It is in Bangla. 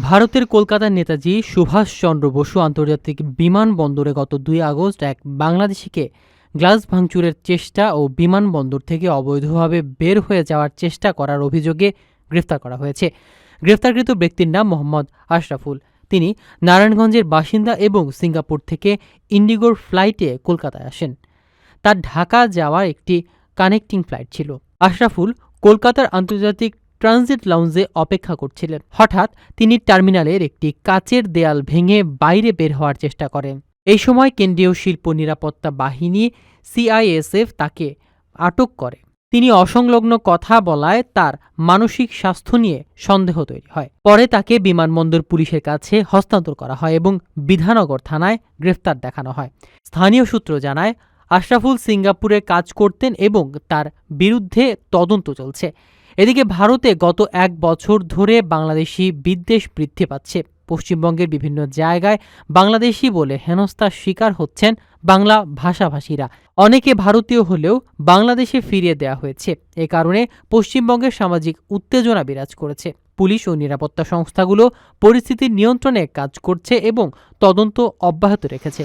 ভারতের কলকাতার নেতাজি সুভাষচন্দ্র বসু আন্তর্জাতিক বিমানবন্দরে গত দুই আগস্ট এক বাংলাদেশিকে গ্লাস ভাঙচুরের চেষ্টা ও বিমানবন্দর থেকে অবৈধভাবে বের হয়ে যাওয়ার চেষ্টা করার অভিযোগে গ্রেফতার করা হয়েছে। গ্রেফতারকৃত ব্যক্তির নাম মোহাম্মদ আশরাফুল। তিনি নারায়ণগঞ্জের বাসিন্দা এবং সিঙ্গাপুর থেকে ইন্ডিগোর ফ্লাইটে কলকাতায় আসেন। তার ঢাকা যাওয়ার একটি কানেক্টিং ফ্লাইট ছিল। আশরাফুল কলকাতার আন্তর্জাতিক ট্রানজিট লাউঞ্জে অপেক্ষা করছিলেন। হঠাৎ তিনি টার্মিনালের একটি কাচের দেয়াল ভেঙে বাইরে বের হওয়ার চেষ্টা করেন। এই সময় কেন্দ্রীয় শিল্প নিরাপত্তা বাহিনী সিআইএসএফ তাকে আটক করে। তিনি অসংলগ্ন কথা বলায় তার মানসিক স্বাস্থ্য নিয়ে সন্দেহ তৈরি হয়। পরে তাকে বিমানবন্দর পুলিশের কাছে হস্তান্তর করা হয় এবং বিধানগর থানায় গ্রেফতার দেখানো হয়। স্থানীয় সূত্র জানায়, আশরাফুল সিঙ্গাপুরে কাজ করতেন এবং তার বিরুদ্ধে তদন্ত চলছে। এদিকে ভারতে গত এক বছর ধরে বাংলাদেশি বিদ্বেষ বৃদ্ধি পাচ্ছে। পশ্চিমবঙ্গের বিভিন্ন জায়গায় বাংলাদেশি বলে হেনস্থার শিকার হচ্ছেন বাংলা ভাষাভাষীরা। অনেকে ভারতীয় হলেও বাংলাদেশে ফিরিয়ে দেওয়া হয়েছে। এ কারণে পশ্চিমবঙ্গের সামাজিক উত্তেজনা বিরাজ করেছে। পুলিশ ও নিরাপত্তা সংস্থাগুলো পরিস্থিতি নিয়ন্ত্রণে কাজ করছে এবং তদন্ত অব্যাহত রেখেছে।